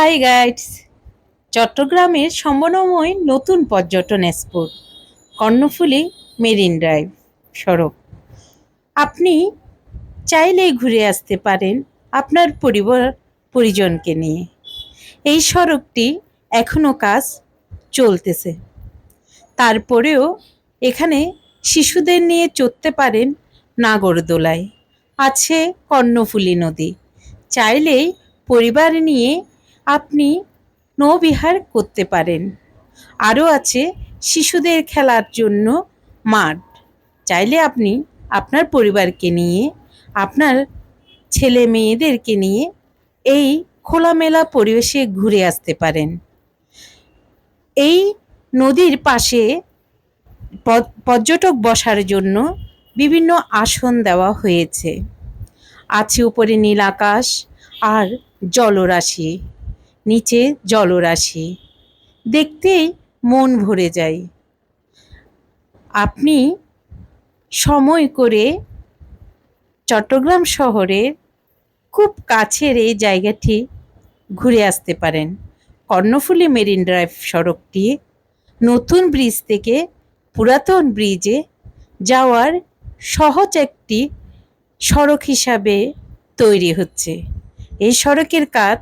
High guides চট্টগ্রামের সম্ভাবনাময় নতুন পর্যটন স্পট কর্ণফুলী মেরিন ড্রাইভ, সড়ক। আপনি চাইলেই ঘুরে আসতে পারেন আপনার পরিবার, পরিজনকে নিয়ে। এই সড়কটি এখনও কাজ চলতেছে। তারপরেও এখানে শিশুদের নিয়ে চড়তে পারেন নাগরদোলায়। আছে কর্ণফুলী নদী। চাইলেই পরিবার নিয়ে আপনি নৌবিহার করতে পারেন। আরও আছে শিশুদের খেলার জন্য মাঠ। চাইলে আপনি আপনার পরিবারকে নিয়ে, আপনার ছেলে মেয়েদেরকে নিয়ে এই খোলামেলা পরিবেশে ঘুরে আসতে পারেন। এই নদীর পাশে পর্যটক বসার জন্য বিভিন্ন আসন দেওয়া হয়েছে। আছে উপরে নীল আকাশ আর জলরাশি। নিচে জলরাশি। দেখতেই মন ভরে যায়। আপনি সময় করে চট্টগ্রাম শহরের খুব কাছের এই জায়গাটি ঘুরে আসতে পারেন। কর্ণফুলী মেরিন ড্রাইভ সড়কটি নতুন ব্রিজ থেকে পুরাতন ব্রিজে যাওয়ার সহজ একটি সড়ক হিসাবে তৈরি হচ্ছে। এই সড়কের কাজ